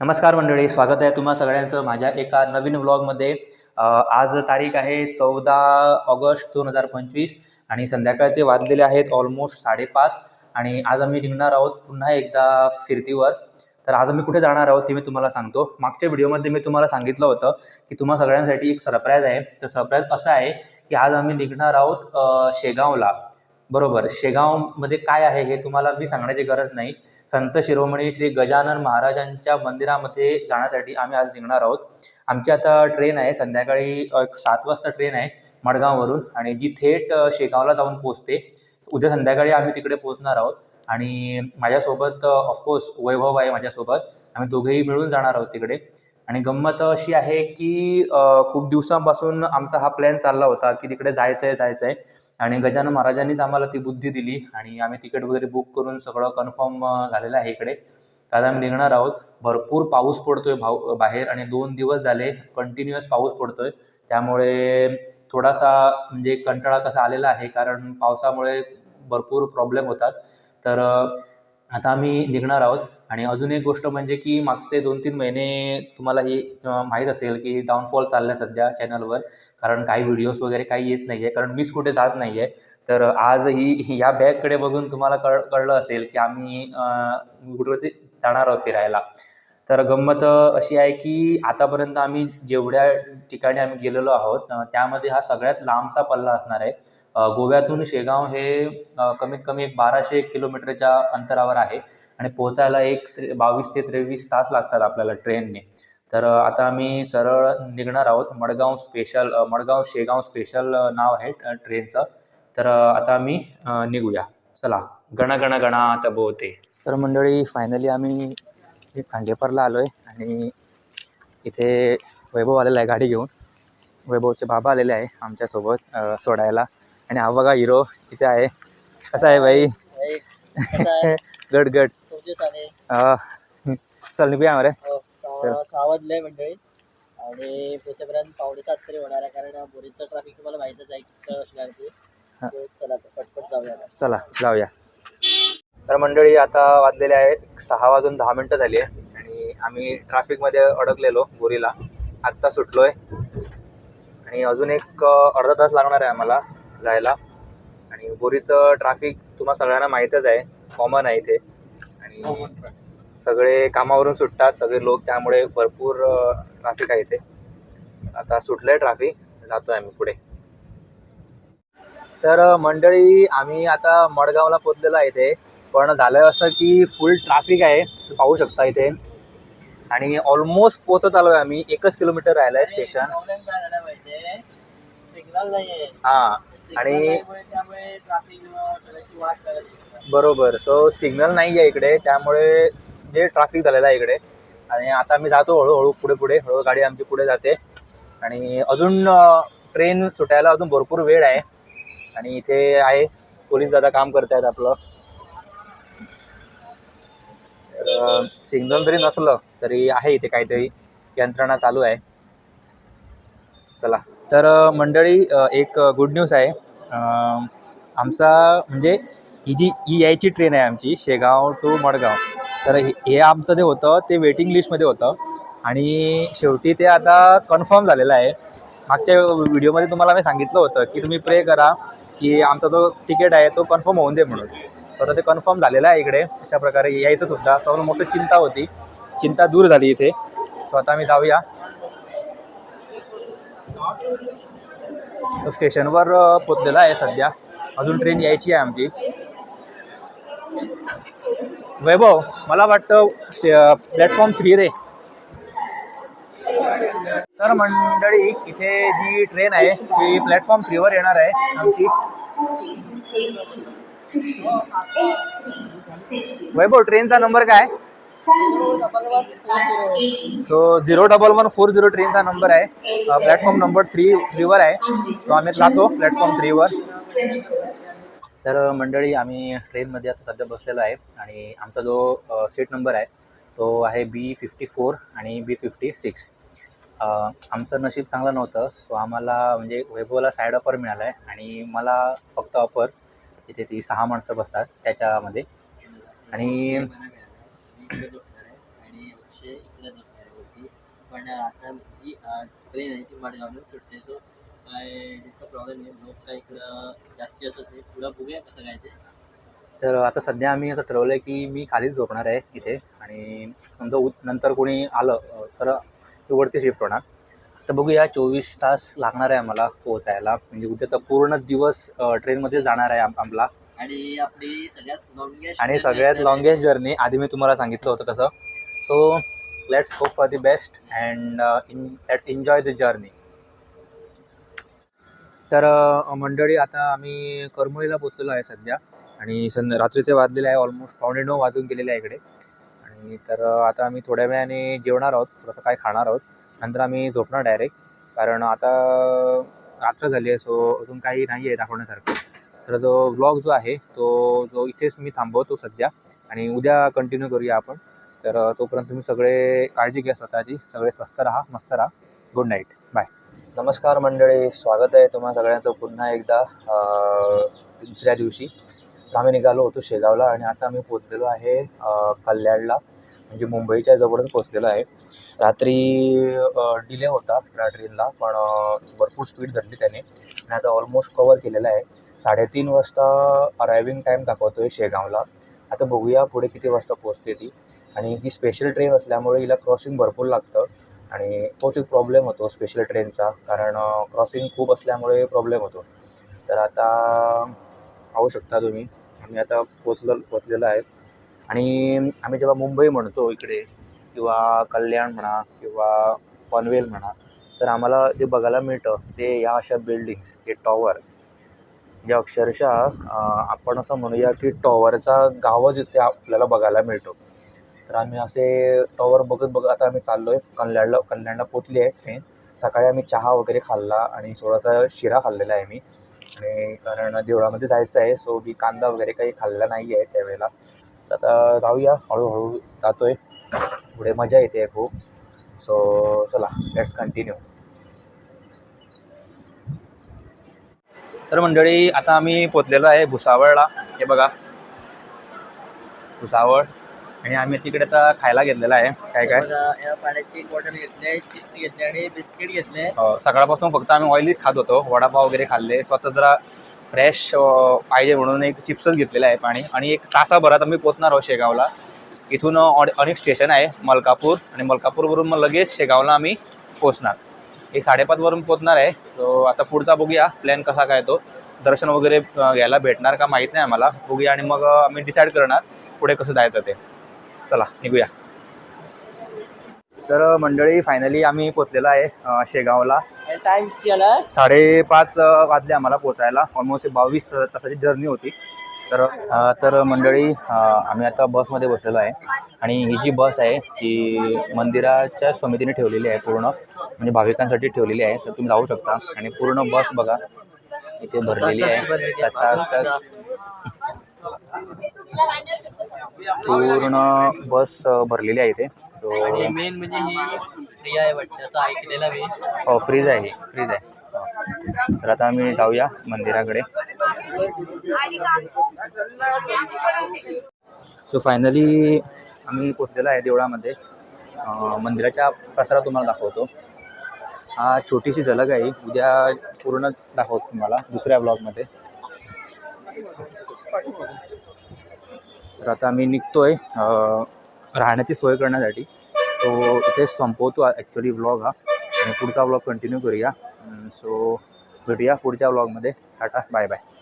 नमस्कार मंडळी स्वागत आहे तुम्हा सगळ्यांचं माझ्या एका नवीन व्लॉगमध्ये. आज तारीख आहे चौदा ऑगस्ट दोन हजार पंचवीस आणि संध्याकाळचे वाजलेले आहेत ऑलमोस्ट साडेपाच आणि आज आम्ही निघणार आहोत पुन्हा एकदा फिरतीवर. तर आज आम्ही कुठे जाणार आहोत ते मी तुम्हाला सांगतो. मागच्या व्हिडिओमध्ये मी तुम्हाला सांगितलं होतं की तुम्हा सगळ्यांसाठी एक सरप्राईज आहे. तर सरप्राईज असं आहे की आज आम्ही निघणार आहोत शेगावला. बरोबर शेगावमध्ये काय आहे हे तुम्हाला मी सांगण्याची गरज नाही. संत शिरोमणी श्री गजानन महाराजांच्या मंदिरामध्ये जाण्यासाठी आम्ही आज निघणार आहोत. आमची आता ट्रेन आहे संध्याकाळी एक सात वाजता ट्रेन आहे मडगाववरून आणि जी थेट शेगावला जाऊन पोहोचते उद्या संध्याकाळी आम्ही तिकडे पोहोचणार आहोत. आणि माझ्यासोबत ऑफकोर्स वैभव आहे माझ्यासोबत आम्ही दोघेही मिळून जाणार आहोत तिकडे. आणि गंमत अशी आहे की खूप दिवसांपासून आमचा हा प्लॅन चालला होता की तिकडे जायचं आहे जायचं आहे आणि गजानन महाराजांनीच आम्हाला ती बुद्धी दिली आणि आम्ही तिकीट वगैरे बुक करून सगळं कन्फर्म झालेलं आहे इकडे. आता आज आम्ही निघणार आहोत. भरपूर पाऊस पडतोय भाऊ बाहेर आणि दोन दिवस झाले कंटिन्युअस पाऊस पडतोय. त्यामुळे थोडासा म्हणजे कंटाळा कसा आलेला आहे कारण पावसामुळे भरपूर प्रॉब्लेम होतात. तर आता आम्ही निघणार आहोत. आणि अजून एक गोष्ट म्हणजे की मागचे दोन तीन महिने तुम्हाला ही माहीत असेल की डाऊनफॉल चालला आहे सध्या चॅनलवर कारण काही व्हिडिओज वगैरे काही येत नाही आहे कारण मीच कुठे जात नाही आहे तर आज ही ही- या बॅगकडे बघून तुम्हाला कळ कळलं असेल की आम्ही कुठेवरती जाणार आहोत फिरायला. तर गंमत अशी आहे की आतापर्यंत आम्ही जेवढ्या ठिकाणी आम्ही गेलेलो आहोत त्यामध्ये हा सगळ्यात लांबचा पल्ला असणार आहे. गोव्यातून शेगाव हे कमीत कमी एक बाराशे किलोमीटरच्या अंतरावर आहे. आणि पोहोचायला एक त्रे बावीस ते त्रेवीस तास लागतात आपल्याला ट्रेनने. तर आता आम्ही सरळ निघणार आहोत. मडगाव स्पेशल मडगाव शेगाव स्पेशल नाव आहे ट्रेनचं. तर आता आम्ही निघूया. चला. गण गण गणात बोते तर मंडळी फायनली आम्ही खांडेपारला आलो आहे आणि इथे वैभव आलेला आहे गाडी घेऊन. वैभवचे बाबा आलेले आहे आमच्यासोबत सोडायला. आणि हा बघा हिरो इथे आहे. कसा आहे भाई? गड गड अ, चल निघूया मरे. सावधलंय मंडळी. आणि पोचेपर्यंत पावणे सात तरी होणार आहे कारण बोरीचं ट्रॅफिक तुम्हाला माहितच आहे किती असणार ते हा. चला पटपट जाऊया. चला जाऊया. तर मंडळी आता वाजलेले आहे सहा वाजून दहा मिनटं झाली आहे. आणि आम्ही ट्रॅफिकमध्ये अडकलेलो बोरीला. आत्ता सुटलोय. आणि अजून एक अर्धा तास लागणार आहे आम्हाला. जायला. आणि बोरीचं ट्रॅफिक तुम्हाला सगळ्यांना माहीतच आहे. कॉमन आहे इथे. आणि सगळे कामावरून सुटतात. सगळे लोक त्यामुळे भरपूर ट्रॅफिक आहे इथे. आता सुटलंय ट्रॅफिक जातोय आम्ही पुढे. तर मंडळी आम्ही आता मडगावला पोचलेलो आहे इथे. पण झालं असं की फुल ट्रॅफिक आहे. तुम्ही पाहू शकता इथे. आणि ऑलमोस्ट पोहोचत आलोय आम्ही. एकच किलोमीटर राहिलं आहे स्टेशन Problem काय झालं माहितीये सिग्नल नाहीये. हां आणि त्यामुळे ट्रॅफिक. बरोबर सो सिग्नल नाही. आहे इकडे त्यामुळे जे ट्रॅफिक झालेलं आहे इकडे. आणि आता आम्ही जातो हळूहळू पुढे पुढे हळू गाडी आमची पुढे जाते. आणि अजून ट्रेन सुटायला अजून भरपूर वेळ आहे. आणि इथे आहे पोलीस दादा काम करतायत आपलं. तर सिग्नल जरी नसलं तरी आहे इथे काहीतरी. यंत्रणा चालू आहे. चला. तर मंडळी एक गुड न्यूज आहे. आमचा म्हणजे ही जी ही यायची ट्रेन आहे आमची शेगाव टू मडगाव. तर हे आमचं जे होतं ते वेटिंग लिस्टमध्ये होतं. आणि शेवटी ते आता कन्फर्म झालेलं आहे. मागच्या व्हिडिओमध्ये तुम्हाला मी सांगितलं होतं की तुम्ही प्रे करा की आमचा जो तिकीट आहे तो कन्फर्म होऊन दे म्हणून. स्वतः ते कन्फर्म झालेलं आहे इकडे. अशा प्रकारे यायचं सुद्धा. सर्व मोठी चिंता होती. चिंता दूर झाली इथे. स्वतः मी आम्ही जाऊया. स्टेशनवर पोचलेला आहे सध्या. अजून ट्रेन यायची आहे आमची. वैभव मला वाटतं प्लॅटफॉर्म थ्री रे. तर मंडळी इथे जी ट्रेन आहे ती प्लॅटफॉर्म थ्रीवर येणार आहे आमची. वैभव ट्रेनचा नंबर काय? So zero double one four zero ट्रेनचा नंबर आहे. प्लॅटफॉर्म नंबर थ्री थ्रीवर आहे. सो आम्ही राहतो प्लॅटफॉर्म थ्रीवर तर uh, मंडळी आम्ही ट्रेनमध्ये आता सध्या बसलेलो आहे. आणि आमचा जो uh, सीट नंबर आहे तो आहे बी फिफ्टी फोर आणि बी फिफ्टी सिक्स आमचं नशीब चांगलं नव्हतं. सो आम्हाला म्हणजे वैभवला साईड ऑफर मिळाला आहे आणि मला फक्त ऑफर इथे ती सहा माणसं बसतात त्याच्यामध्ये. आणि लक्ष इकडे वरती. पण आता जी ट्रेन आहे ती मडगावला सुटते. सो काय तिथं प्रॉब्लेम नाही झोप काय इकडं जास्ती असत नाही. पुढं बघूया कसं काय ते. तर आता सध्या आम्ही असं ठरवलं आहे की मी खालीच झोपणार आहे इथे. आणि समजा उ नंतर कोणी आलं अ, तर वरती शिफ्ट होणार. तर बघूया चोवीस तास लागणार आहे आम्हाला पोहोचायला. म्हणजे उद्या तर पूर्ण दिवस अ, ट्रेनमध्ये जाणार आहे आम- आमला. आणि आपली सगळ्यात लॉंगेस्ट आणि सगळ्यात लॉंगेस्ट जर्नी आधी मी तुम्हाला सांगितलं होतं तसं. So let's hope for the best and in let's enjoy the journey तर अ, मंडळी आता आम्ही करमळीला पोचलेलो आहे सध्या. आणि संध रात्रीचे वाजलेले आहे ऑलमोस्ट पावणे नऊ वाजून गेलेले आहे इकडे. आणि तर अ, आता आम्ही थोड्या वेळाने जेवणार आहोत थोडंसं काय खाणार आहोत. नंतर आम्ही झोपणार डायरेक्ट कारण आता रात्र झाली आहे सो अजून काही नाही आहे दाखवण्यासारखं. तर जो व्लॉग जो आहे तो जो इथेच मी थांबवतो सध्या आणि उद्या कंटिन्यू करूया आपण. तर तोपर्यंत तुम्ही सगळे काळजी घ्या स्वतःची सगळे स्वस्त राहा मस्त राहा. गुड नाईट बाय नमस्कार मंडळी स्वागत आहे तुम्हा सगळ्यांचं पुन्हा एकदा दुसऱ्या दिवशी. तर आम्ही निघालो होतो शेगावला आणि आता आम्ही पोचलेलो आहे कल्याणला म्हणजे मुंबईच्या जवळच पोचलेलो आहे. रात्री डिले होता त्या ट्रेनला पण भरपूर स्पीड धरली त्याने. आणि आता ऑलमोस्ट कवर केलेलं आहे. साडेतीन वाजता अरायविंग टाईम दाखवतो आहे शेगावला. आता बघूया पुढे किती वाजता पोचते ती. आणि ही स्पेशल ट्रेन असल्यामुळे हिला क्रॉसिंग भरपूर लागतं. आणि तोच एक प्रॉब्लेम होतो स्पेशल ट्रेनचा कारण क्रॉसिंग खूप असल्यामुळे प्रॉब्लेम होतो. तर आता पाहू शकता तुम्ही. आम्ही आता पोचलं पोचलेलो आहे. आणि आम्ही जेव्हा मुंबई म्हणतो इकडे किंवा कल्याण म्हणा किंवा पनवेल म्हणा तर आम्हाला जे बघायला मिळतं ते या अशा बिल्डिंग्स हे टॉवर जे अक्षरशः आपण असं म्हणूया की टॉवरचा गावच इथे आपल्याला बघायला मिळतो. तर आम्ही असे टॉवर बघत बघत आता आम्ही चाललो आहे कल्याणला कल्याणला पोचली आहे ट्रेन सकाळी आम्ही चहा वगैरे खाल्ला आणि थोडासा शिरा खाल्लेला आहे मी. आणि कारण देवळामध्ये जायचं आहे सो मी कांदा वगैरे काही खाल्ला नाही आहे त्यावेळेला. तर आता जाऊया. हळूहळू जातो आहे पुढे मजा येते खूप. सो चला लेट्स कंटिन्यू तर मंडळी आता आम्ही पोचलेलो आहे भुसावळला. हे बघा. भुसावळ. आणि आम्ही तिकडे आता खायला घेतलेलं आहे. काय काय? या पाण्याची बॉटल घेतली चिप्स घेतले आणि बिस्किट घेतले अ, सकाळपासून फक्त आम्ही ऑइलीच खात होतो. वडापाव वगैरे खाल्ले. स्वतः जरा फ्रेश पाहिजे म्हणून एक चिप्सच घेतलेलं आहे पाणी. आणि एक तासाभरात आम्ही पोचणार आहोत शेगावला. इथून अनेक स्टेशन आहे. मलकापूर. आणि मलकापूरवरून मग लगेच शेगावला आम्ही पोचणार. एक साडेपाचवरून पोचणार आहे. तो आता पुढचा बघूया प्लॅन कसा काय तो. दर्शन वगैरे घ्यायला भेटणार का माहीत नाही आम्हाला. बघूया आणि मग आम्ही डिसाईड करणार पुढे कसं जायचं ते. चला निघूया. तर मंडळी फायनली आम्ही पोचलेलो आहे शेगावला. साडेपाच वाजले आम्हाला पोचायला ऑलमोस्ट बावीस तासाची जर्नी होती. तर तर मंडळी आम्ही आता बसमध्ये बसलेलो आहे. आणि ही जी बस आहे ती मंदिराच्या समितीने ठेवलेली आहे पूर्ण. म्हणजे भाविकांसाठी ठेवलेली आहे. तर तुम्ही जाऊ शकता. आणि पूर्ण बस बघा इथे भरलेली आहे. त्याचा पूर्ण बस भरलेली आहे इथे. मेन म्हणजे ही फ्री आहे वाटतं. असं ऐकलेलं मी. फ्रीज आहे. फ्रीज आहे. तर आता आम्ही जाऊया मंदिराकडे. तो फायनली आम्ही पोचलेला आहे देवळामध्ये. मंदिराच्या प्रसारात तुम्हाला दाखवतो. हा छोटीशी झलक आहे. उद्या पूर्ण दाखवतो तुम्हाला दुसऱ्या ब्लॉगमध्ये तर आता आम्ही निघतोय राहण्याची सोय करण्यासाठी. तो इथेच संपवतो ॲक्च्युली ब्लॉग हा. आणि पुढचा ब्लॉग कंटिन्यू करूया. सो भेटूया पुढच्या ब्लॉगमध्ये टाटा बाय बाय